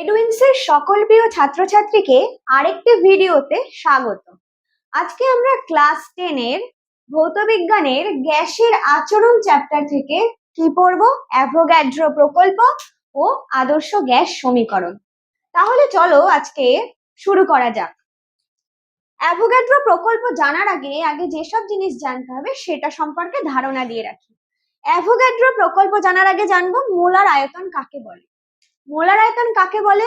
এডুইন্সের সকল প্রিয় ছাত্রছাত্রীকে আরেকটি ভিডিওতে স্বাগত। আজকে আমরা ক্লাস টেনের ভৌতবিজ্ঞানের গ্যাসের আচরণ চ্যাপ্টার থেকে কি পড়ব? অ্যাভোগ্যাড্রো প্রকল্প ও আদর্শ গ্যাস সমীকরণ। তাহলে চলো আজকে শুরু করা যাক। অ্যাভোগ্যাড্রো প্রকল্প জানার আগে আগে যেসব জিনিস জানতে হবে সেটা সম্পর্কে ধারণা দিয়ে রাখি। অ্যাভোগ্যাড্রো প্রকল্প জানার আগে জানব মোলার আয়তন কাকে বলে? মোলার আয়তন কাকে বলে?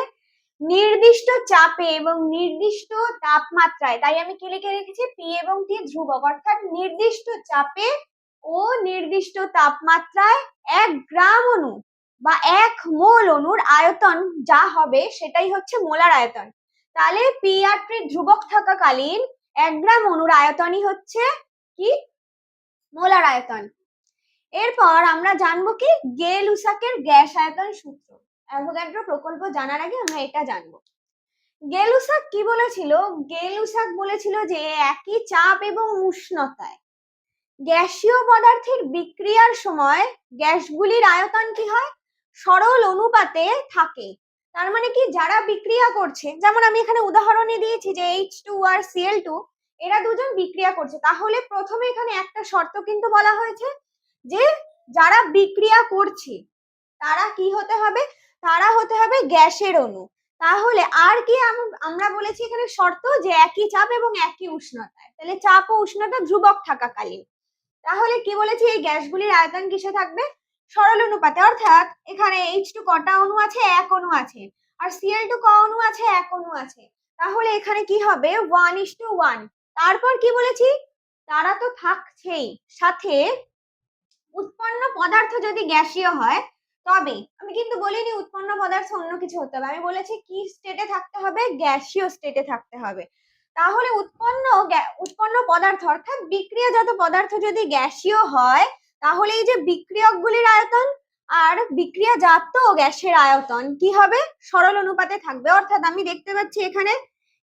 নির্দিষ্ট চাপে এবং নির্দিষ্ট তাপমাত্রায়। তাই আমি কি লিখে রেখেছি? পি এবং টি ধ্রুবক। অর্থাৎ নির্দিষ্ট চাপে ও নির্দিষ্ট তাপমাত্রায় এক গ্রাম অণু বা এক মোল অণুর আয়তন যা হবে সেটাই হচ্ছে মোলার আয়তন তাহলে পি আর টি ধ্রুবক থাকাকালীন এক গ্রাম অণুর আয়তনই হচ্ছে কি? মোলার আয়তন এরপর আমরা জানব কি? গে লুসাকের গ্যাস আয়তন সূত্র। অ্যাভোগাড্রো প্রকল্প জানার আগে আমরা এটা জানব। গেলুসাক কি বলেছিল? গেলুসাক বলেছিল যে একই চাপ এবং উষ্ণতায়। গ্যাসীয় পদার্থের বিক্রিয়ার সময় গ্যাসগুলির আয়তন কি হয়? সরল অনুপাতে থাকে। তার মানে কি যারা বিক্রিয়া করছে, যেমন আমি এখানে উদাহরণে দিয়েছি যে এইচ টু আর সিএল টু এরা দুজন বিক্রিয়া করছে। তাহলে প্রথমে এখানে একটা শর্ত কিন্তু বলা হয়েছে যে যারা বিক্রিয়া করছে, তারা কি হতে হবে? তারা হতে হবে গ্যাসের অণু। তাহলে আর কি আমরা বলেছি এখানে শর্ত যে একই চাপ এবং একই উষ্ণতায় তাহলে চাপ ও উষ্ণতা ধ্রুবক থাকাকালীন। তাহলে কি বলেছি? এই গ্যাসগুলির আয়তন কিসে থাকবে? সরল অনুপাতে। অর্থাৎ এখানে এইচ টু কটা অণু আছে, এক অণু আছে। আর সিএল টু ক অণু আছে, এক অণু আছে। তাহলে এখানে কি হবে? ওয়ান ইস টু ওয়ান তারপর কি বলেছি? তারা তো থাকছেই। সাথে উৎপন্ন পদার্থ যদি গ্যাসীয় হয় তবে আমি কিন্তু বলিনি উৎপন্ন পদার্থ অন্য কিছু হতে হবে আমি বলেছি কি স্টেটে থাকতে হবে? গ্যাসীয় স্টেটে থাকতে হবে। তাহলে উৎপন্ন উৎপন্ন পদার্থ অর্থাৎ বিক্রিয়াজাত পদার্থ যদি গ্যাসীয় হয়, তাহলে এই যে বিক্রিয়কগুলির আয়তন আর বিক্রিয়াজাত গ্যাসের আয়তন কি হবে? সরল অনুপাতে থাকবে। অর্থাৎ আমি দেখতে পাচ্ছি এখানে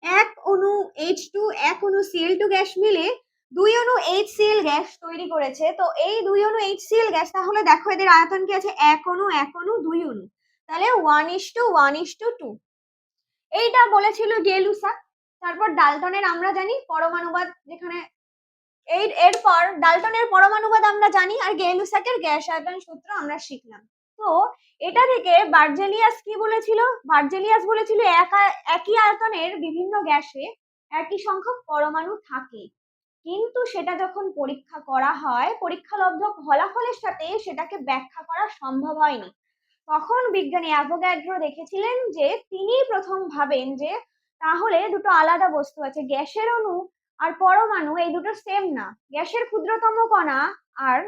এক অনু এইচ টু এক অণু সিএল টু গ্যাস মিলে দুই অণু এইচসিএল গ্যাস তৈরি করেছে। তো এই দুই অণু এইচসিএল গ্যাস, তাহলে দেখো এদের আয়তন কি আছে? এক অণু এক অণু দুই অণু তাহলে one is two one is two two এইটা বলেছিল গেলুসা। তারপর ডালটনের আমরা জানি, পরমাণুবাদ যেখানে এই, এরপর ডালটনের পরমাণুবাদ আমরা জানি, আর গেলুসাকের গ্যাস আয়তন সূত্র আমরা শিখলাম। তো এটা থেকে বার্জেলিয়াস কি বলেছিল? বার্জেলিয়াস বলেছিল একা, একই আয়তনের বিভিন্ন গ্যাসে একই সংখ্যক পরমাণু থাকে। কিন্তু সেটা যখন পরীক্ষা করা হয়, পরীক্ষালব্ধ ফলাফলের সাথে সেটাকে ব্যাখ্যা করা সম্ভব হয়নি। তখন বিজ্ঞানী অ্যাভোগ্যাড্রো দেখেছিলেন যে তিনি প্রথম ভাবেন যে, তাহলে দুটো আলাদা বস্তু আছে, গ্যাসের অণু আর পরমাণু, এই দুটো সেম না। গ্যাসের ক্ষুদ্রতম কণা আর,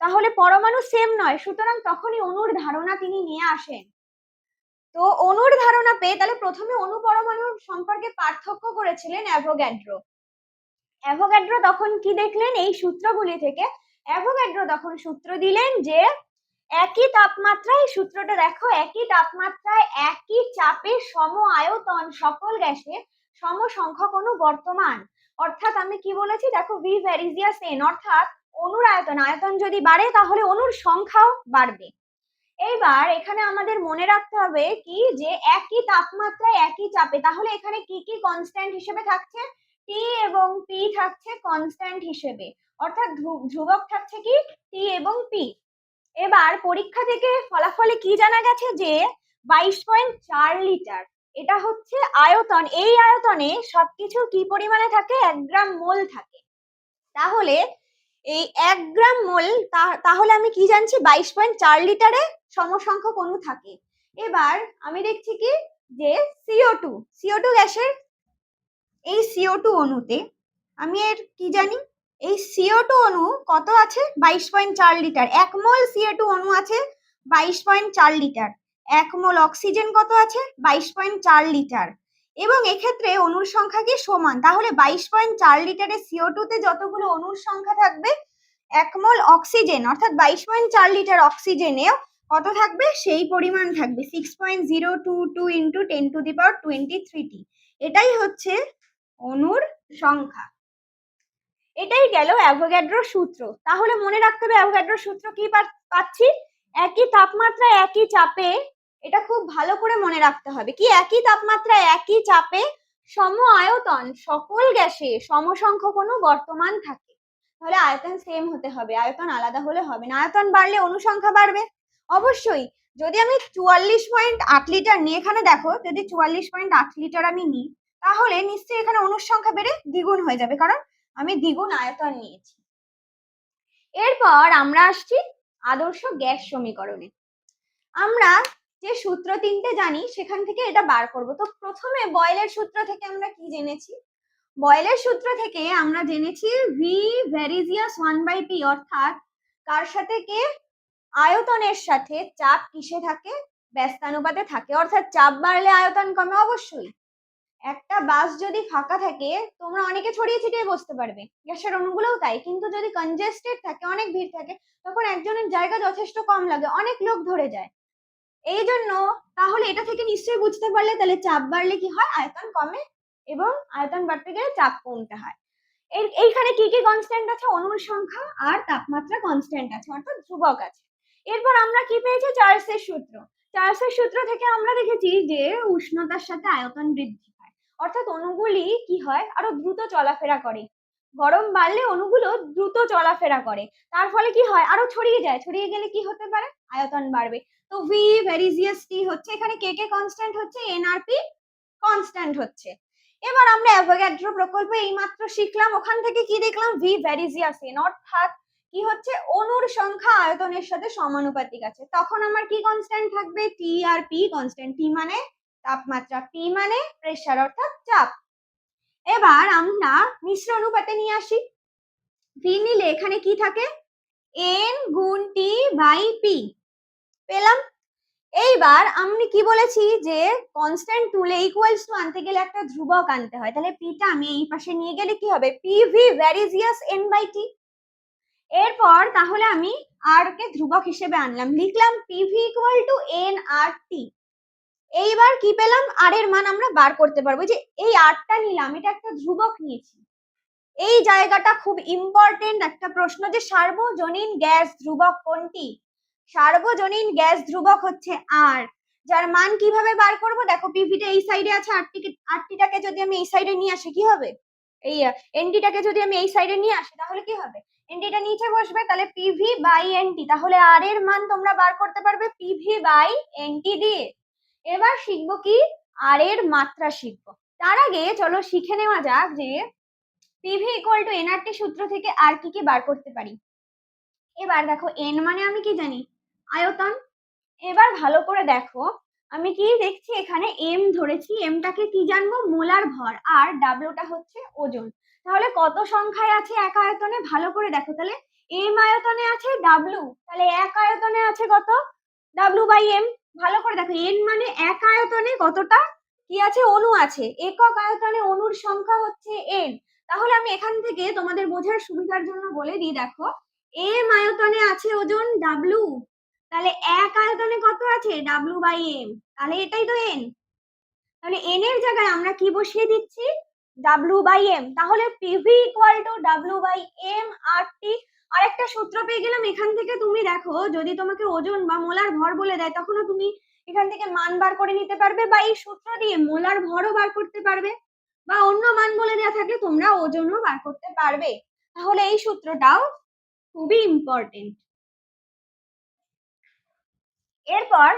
তাহলে পরমাণু সেম নয়, সুতরাং তখনই অণুর ধারণা তিনি নিয়ে আসেন। তো অণুর ধারণা পেয়ে তাহলে প্রথমে অণু পরমাণুর সম্পর্কে পার্থক্য করেছিলেন অ্যাভোগ্যাড্রো। অ্যাভোগাড্রো তখন কি দেখলেন? এই সূত্রগুলি থেকে। অ্যাভোগাড্রো তখন সূত্র দিলেন যে, একই তাপমাত্রায় সূত্রটা দেখো, একই তাপমাত্রায় একই চাপে সম আয়তন সকল গ্যাসে সম সংখ্যক অণু বর্তমান। অর্থাৎ আমি কি বলেছি? দেখো ভি ভ্যারিজিয়াস এন অর্থাৎ অণুর আয়তন। আয়তন যদি বাড়ে, তাহলে অণুর সংখ্যাও বাড়বে। এইবার এখানে আমাদের মনে রাখতে হবে কি? যে, একই তাপমাত্রায় একই চাপে, তাহলে এখানে কি কি কনস্ট্যান্ট হিসেবে থাকছে? টি এবং পি থাকছে কনস্ট্যান্ট হিসেবে। অর্থাৎ ধ্রুবক থাকছে কি? টি এবং পি এবার পরীক্ষা থেকে ফলাফলে কি জানা গেছে? যে বাইশ পয়েন্ট চার লিটার, এটা হচ্ছে আয়তন। এই আয়তনে সবকিছু কি পরিমাণে থাকে? এক গ্রাম মোল থাকে। তাহলে এই এক গ্রাম মোল তাহলে আমি কি জানছি? বাইশ পয়েন্ট চার লিটারে সমসংখ্যক অণু থাকে। এবার আমি দেখছি কি? যে সিও টু সিও টু গ্যাসের এই সিও টু অণুতে আমি এর কি জানি? এই সিও টু অণু কত আছে? বাইশ পয়েন্ট চার লিটার। এক মোল সিও টু অণু আছে বাইশ পয়েন্ট চার লিটার। এক মোল অক্সিজেন কত আছে? বাইশ পয়েন্ট চার লিটার। এবং এক্ষেত্রে অণুর সংখ্যা কি সমান? তাহলে বাইশ পয়েন্ট চার লিটারে সিও টুতে যতগুলো অণুর সংখ্যা থাকবে, এক মোল অক্সিজেন, অর্থাৎ বাইশ পয়েন্ট চার লিটার অক্সিজেনেও কত থাকবে? সেই পরিমাণ থাকবে six point zero two two into ten to the power twenty three এটাই হচ্ছে অণুর সংখ্যা। এটাই গেল অ্যাভোগ্যাড্রোর সূত্র। তাহলে মনে রাখতে হবে অ্যাভোগ্যাড্রোর সূত্র কি পাচ্ছি? একই তাপমাত্রা, একই চাপে। এটা খুব ভালো করে মনে রাখতে হবে কি একই তাপমাত্রা, একই চাপে সম আয়তন, সকল গ্যাসে সমসংখ্যক কোনো বর্তমান থাকে। তাহলে আয়তন সেম হতে হবে, আয়তন আলাদা হলে হবে না। আয়তন বাড়লে অনুসংখ্যা বাড়বে। অবশ্যই, যদি আমি চুয়াল্লিশ পয়েন্ট আট লিটার নিই, এখানে দেখো যদি চুয়াল্লিশ পয়েন্ট আট লিটার আমি নিই তাহলে নিশ্চয়ই এখানে অনুসংখ্যা বেড়ে দ্বিগুণ হয়ে যাবে, কারণ আমি দ্বিগুণ আয়তন নিয়েছি। এরপর আমরা আসছি আদর্শ গ্যাস সমীকরণে। আমরা যে সূত্র তিনটে জানি, সেখান থেকে এটা বার করব। তো প্রথমে বয়েলের সূত্র থেকে আমরা কি জেনেছি? বয়েলের সূত্র থেকে আমরা জেনেছি V varies as one by P অর্থাৎ কার সাথে কে? আয়তনের সাথে চাপ কিসে থাকে? ব্যস্তানুপাতে থাকে। অর্থাৎ চাপ বাড়লে আয়তন কমে অবশ্যই। একটা বাস যদি ফাঁকা থাকে, তোমরা অনেকে ছড়িয়ে ছিটিয়ে বসতে পারবে। গ্যাসের অণুগুলোও তাই, কিন্তু যদি কনজেস্টেড থাকে, অনেক ভিড় থাকে, তখন একজনের জায়গা যথেষ্ট কম লাগে, অনেক লোক ধরে যায়। এই জন্য তাহলে এটা থেকে নিশ্চয়ই বুঝতে পারলে, তাহলে চাপ বাড়লে কি হয়? আয়তন কমে এবং আয়তন বাড়তে গেলে চাপ কমতে হয়। এইখানে কি কি কনস্ট্যান্ট আছে? অণুর সংখ্যা আর তাপমাত্রা কনস্ট্যান্ট আছে, অর্থাৎ ধ্রুবক আছে। এরপর আমরা কি পেয়েছি? চার্লসের সূত্র। চার্লসের সূত্র থেকে আমরা দেখেছি যে উষ্ণতার সাথে আয়তন বৃদ্ধি। অর্থাৎ অণুগুলি কি হয়? আরও দ্রুত চলাফেরা করে। গরম বাড়লে অণুগুলো দ্রুত চলাফেরা করে। তার ফলে কি হয়? আরও ছড়িয়ে যায়। ছড়িয়ে গেলে কি হতে পারে? আয়তন বাড়বে। তো ভি ভেরিজিয়াস টি হচ্ছে, এখানে কে কে কনস্ট্যান্ট হচ্ছে? এনআরপি কনস্ট্যান্ট হচ্ছে। এবার আমরা অ্যাভোগ্যাড্রো প্রকল্পে এইমাত্র শিখলাম, ওখান থেকে কি দেখলাম? ভি ভ্যারিজিয়াস এন অর্থাৎ কি হচ্ছে? অণুর সংখ্যা আয়তনের সাথে সমানুপাতিক আছে। তখন আমার কি কনস্ট্যান্ট থাকবে? টি আর পি কনস্ট্যান্ট টি মানে তাপমাত্রা পি মানে প্রেসার অর্থাৎ চাপ। এবার আমরা মিশ্র অনুপাতে নিয়ে আসি। ভি নিলে এখানে কি থাকে? এন গুণ টি বাই পি পেলাম? এইবার আমি কি বলেছি যে কনস্ট্যান্ট তুলে ইকুয়ালস টু আনতে গেলে একটা ধ্রুবক আনতে হয়। তাহলে পিটা আমি এই পাশে নিয়ে গেলে কি হবে? P V varies as N by T এরপর তাহলে আমি আর কে ধ্রুবক হিসেবে আনলাম। লিখলাম PV equal to N R T এইবার কি পেলাম? আর এর মান আমরা বার করতে পারব। যে এই আরটা নিলাম, এটা একটা ধ্রুবক নিয়েছি। এই জায়গাটা খুব ইম্পর্টেন্ট একটা প্রশ্ন যে সার্বজনীন গ্যাস ধ্রুবক কোনটি? সার্বজনীন গ্যাস ধ্রুবক হচ্ছে আর যার মান কীভাবে বার করব? দেখো পিভিটা এই সাইডে আছে আটটিকে আটটিটাকে যদি আমি এই সাইডে নিয়ে আসি, কি হবে? এই এনটিটাকে যদি আমি এই সাইডে নিয়ে আসি, তাহলে কি হবে? এনটিটা নিচে বসবে, তাহলে পিভি বাই এনটি তাহলে আর এর মান তোমরা বার করতে পারবে পিভি বাই এনটি দিয়ে। এবার শিখব কি? আর এর মাত্রা শিখব। তার আগে চলো শিখে নেওয়া যাক যে পিভি ইকুয়াল টু এনআরটি সূত্র থেকে আর কি কি বার করতে পারি। এবার দেখো এন মানে আমি কি জানি? আয়তন। এবার ভালো করে দেখো, আমি কি দেখছি এখানে? এম ধরেছি এমটাকে কি জানব? মোলার ভর। আর ডাব্লুটা হচ্ছে ওজন। তাহলে কত সংখ্যায় আছে এক আয়তনে? ভালো করে দেখো তাহলে। এম আয়তনে আছে ডাব্লু তাহলে এক আয়তনে আছে কত? ডাব্লু বাই এম ভালো করে দেখো এন মানে এক আয়তনে কতটা? কি আছে? অণু আছে। একক আয়তনে অণুর সংখ্যা হচ্ছে এন তাহলে আমি এখান থেকে তোমাদের বোঝার সুবিধার জন্য বলে দিই, দেখো এম আয়তনে আছে ওজন ডাব্লু তাহলে এক আয়তনে কত আছে? ডাব্লু বাই এম তাহলে এটাই তো এন তাহলে এন এর জায়গায় আমরা কি বসিয়ে দিচ্ছি? ডাব্লু বাই এম তাহলে PV equal to W by M R T আর একটা সূত্র পেয়ে গেলাম, এখান থেকে তুমি দেখো, যদি তোমাকে ওজন বা মোলার ভর বলে দেয়, তখনও তুমি এখান থেকে মান বার করে নিতে পারবে বা এই সূত্র দিয়ে মোলার ভরও বার করতে পারবে বা অন্য মান বলে দেওয়া থাকলে তোমরা ওজনও বার করতে পারবে। তাহলে এই সূত্রটাও খুবই ইম্পর্টেন্ট এরপর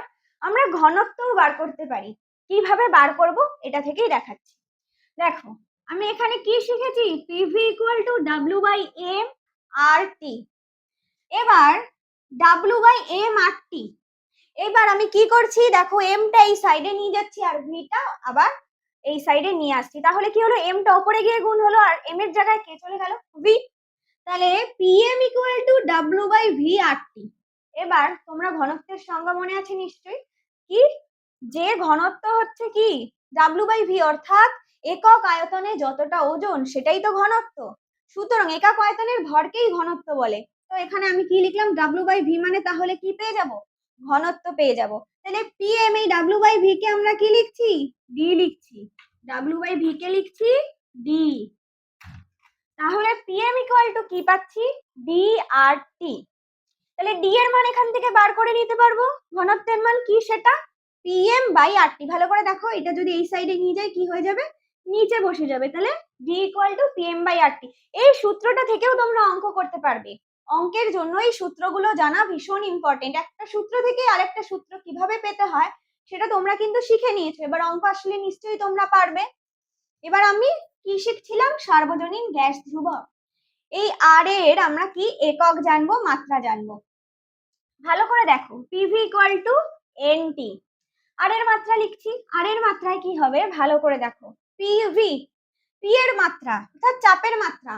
আমরা ঘনত্বও বার করতে পারি। কীভাবে বার করব এটা থেকেই দেখাচ্ছি। দেখো, আমি এখানে কি শিখেছি? PV equal to W by M R T এবার W by M R T এবার আমি কি করছি? দেখো এমটা এই সাইডে নিয়ে যাচ্ছি আর ভিটা আবার এই সাইডে নিয়ে আসছি। তাহলে কি হলো? এমটা ওপরে গিয়ে গুণ হলো আর এম এর জায়গায় কে চলে গেল? ভি তাহলে PM equal to W by V R T এবার তোমরা ঘনত্বের সংজ্ঞা মনে আছে নিশ্চয়ই? কি? যে ঘনত্ব হচ্ছে কি? ডাব্লিউ বাই ভি অর্থাৎ একক আয়তনে যতটা ওজন, সেটাই তো ঘনত্ব। সুতরাং একক আয়তনের ভরকেই ঘনত্ব বলে। তো এখানে আমি কি লিখলাম? ডাব্লিউ বাই ভি মানে তাহলে কি পেয়ে যাব? ঘনত্ব পেয়ে যাব। তাহলে পি এম এই ডাব্লিউ বাই ভি কে আমরা কি লিখছি? ডি লিখছি। ডাব্লিউ বাই ভি কে লিখছি? ডি তাহলে পি এম ইকুয়াল টু কি পাচ্ছি? ডি আর টি তাহলে ডি এর মান এখান থেকে বার করে নিতে পারব। ঘনত্বের মান কি সেটা? পিএম বাই আর টি ভালো করে দেখো, এটা যদি এই সাইডে নিয়ে যায় কি হয়ে যাবে? নিচে বসে যাবে, তাহলে D equal to PM by RT এই সূত্রটা থেকেও তোমরা অঙ্ক করতে পারবে। অঙ্কের জন্য এই সূত্রগুলো জানা ভীষণ ইম্পর্টেন্ট একটা সূত্র থেকে আরেকটা সূত্র কীভাবে পেতে হয়, সেটা তোমরা কিন্তু শিখে নিয়েছো। এবার অঙ্ক আসলে নিশ্চয়ই তোমরা পারবে। এবার আমি কি শিখছিলাম? সার্বজনীন গ্যাস ধ্রুবক। এই আর এর আমরা কি একক জানব? মাত্রা জানব। ভালো করে দেখো। PV equal to N T R এর মাত্রা লিখছি। আর এর মাত্রায় কি হবে? ভালো করে দেখো। পিভি পি এর মাত্রা, অর্থাৎ চাপের মাত্রা,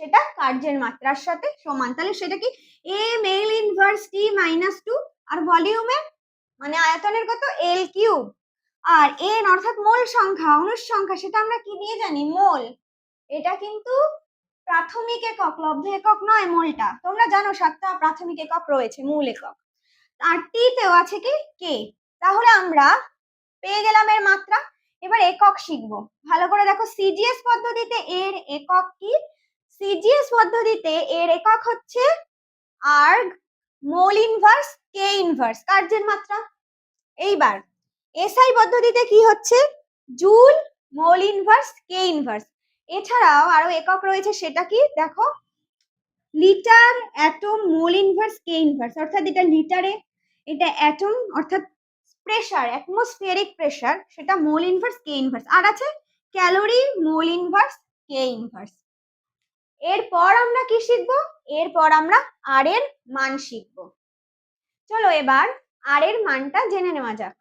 সেটা কার্যের মাত্রার সাথে সমান। তাহলে সেটা কি? এ ML inverse T minus two আর ভলিউমের মানে আয়তনের কত? এল কিউব আর এন অর্থাৎ মোল সংখ্যা, অনুর সংখ্যা, সেটা আমরা কি দিয়ে জানি? মোল। এটা কিন্তু প্রাথমিক একক, লব্ধ একক নয় মোলটা। তোমরা জানো সাতটা প্রাথমিক একক রয়েছে, মূল একক। আর টি তেও আছে কি? কে তাহলে আমরা পেয়ে গেলাম এর মাত্রা। এবার একক শিখব। ভালো করে দেখো সিজিএস পদ্ধতিতে এর একক কি? সিজিএস পদ্ধতিতে এর একক হচ্ছে erg mole inverse K inverse কার্যের মাত্রা? এইবার এসআই পদ্ধতিতে কি হচ্ছে? Joule mole inverse K inverse এছাড়াও আরও একক রয়েছে, সেটা কি? দেখো, litre, atom mole inverse K inverse অর্থাৎ এটা লিটারে, এটা অ্যাটম, অর্থাৎ প্রেসার অ্যাটমসফিয়ারিক প্রেসার সেটা মোল ইনভার্স কে ইনভার্স আর আছে calorie mole inverse K inverse এরপর আমরা কি শিখব? এরপর আমরা আর এর মান শিখব। চলো এবার আর এর মানটা জেনে নেওয়া যাক।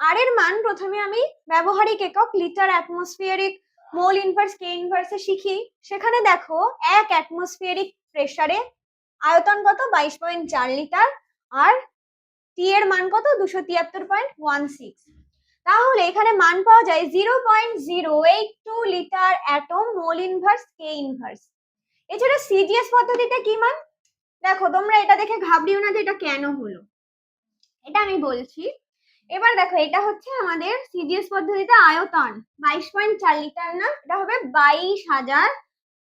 আর এর মান প্রথমে আমি ব্যবহারিক একক litre atmospheric mole inverse K ইনভার্সে শিখি। সেখানে দেখো এক অ্যাটমসফিয়ারিক প্রেসারে আয়তন কত বাইশ পয়েন্ট চার লিটার আর টি এর মান কত? দুশো তিয়াত্তর পয়েন্ট ওয়ান সিক্স তাহলে এখানে মান পাওয়া যায় zero point zero eight two litre atom mole inverse K inverse এছাড়া সিজিএস পদ্ধতিতে কি মান? দেখো, তোমরা এটা দেখে ঘাবড়িও না যে এটা কেন হলো। এটা আমি বলছি। এবার দেখো, এটা হচ্ছে আমাদের সিজিএস পদ্ধতিতে আয়তন। বাইশ পয়েন্ট চার লিটার না, এটা হবে বাইশ হাজার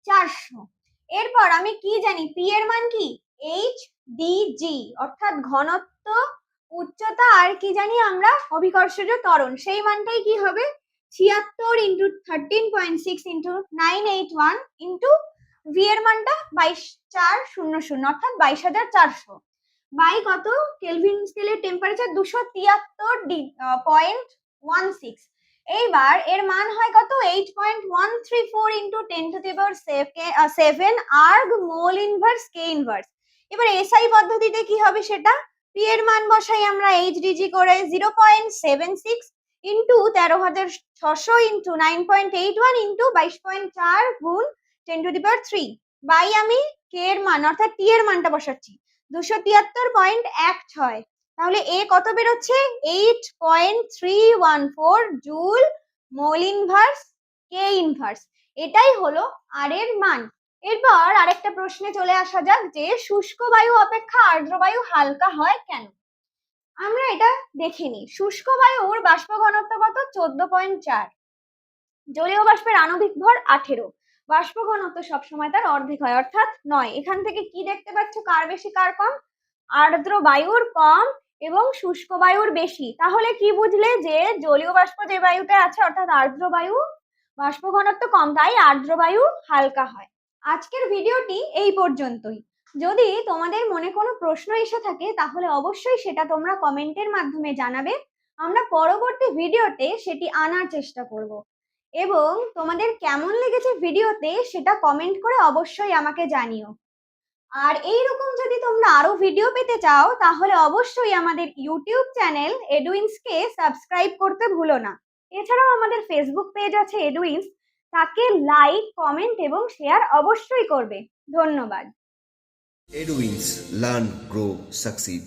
চারশো। এরপর আমি কি জানি? পি এর মান কি? এইচ ডি জি অর্থাৎ ঘনত্ব উচ্চতা আর কি জানি আমরা অভিকর্ষজ ত্বরণ। সেই মানটাই কি হবে? ছিয়াত্তর into thirteen point six into nine eight one into V এর মানটা বাইশ চার শূন্য শূন্য, অর্থাৎ বাইশ হাজার চারশো। বাই কত? কেলভিন স্কেলের টেম্পারেচার দুশো তিয়াত্তর পয়েন্ট ওয়ান সিক্স এইবার এর মান হয় কত? Eight point one three four into ten to the power seven erg mole inverse K inverse এবার এসআই পদ্ধতিতে কি হবে সেটা? পি এর মান বসাই আমরা এইচ ডিজি করে zero point seven six into তেরো হাজার ছশো into nine point eight one into বাইশ পয়েন্ট চার গুণ ten to the power three by আমি কে এর মান, অর্থাৎ টি এর মানটা বসাচ্ছি, দুশো তিয়াত্তর পয়েন্ট এক ছয়। তাহলে এ কত বেরোচ্ছে? Eight point three one four joule mole inverse K inverse এটাই হলো আর এর মান। এরপর আরেকটা প্রশ্নে চলে আসা যাক যে, শুষ্ক বায়ু অপেক্ষা আর্দ্র বায়ু হালকা হয় কেন? আমরা এটা দেখিনি শুষ্ক বায়ুর বাষ্প ঘনত্ব কত? চোদ্দ পয়েন্ট চার। জলীয় বাষ্পের আণবিক ভর আঠেরো। বাষ্প ঘনত্ব সবসময় তার অর্ধেক হয়, অর্থাৎ নয়। এখান থেকে কি দেখতে পাচ্ছ? কার বেশি, কার কম? আর্দ্র বায়ুর কম এবং শুষ্ক বায়ুর বেশি। তাহলে কি বুঝলে যে, জলীয় বাষ্প যে বায়ুতে আছে, অর্থাৎ আর্দ্র বায়ু, বাষ্প ঘনত্ব কম, তাই আর্দ্র বায়ু হালকা হয়। আজকের ভিডিওটি এই পর্যন্তই। যদি তোমাদের মনে কোনো প্রশ্ন এসে থাকে, তাহলে অবশ্যই সেটা তোমরা কমেন্টের মাধ্যমে জানাবে। আমরা পরবর্তী ভিডিওতে সেটি আনার চেষ্টা করব। এবং তোমাদের কেমন লেগেছে ভিডিওতে সেটা কমেন্ট করে অবশ্যই আমাকে জানিও। আর এই রকম যদি তোমরা আরও ভিডিও পেতে চাও, তাহলে অবশ্যই আমাদের ইউটিউব চ্যানেল এডুইন্সকে সাবস্ক্রাইব করতে ভুলো না। এছাড়াও আমাদের ফেসবুক পেজ আছে এডুইন্স। তাকে লাইক কমেন্ট এবং শেয়ার অবশ্যই করবে ধন্যবাদ Edwins লার্ন গ্রো Succeed.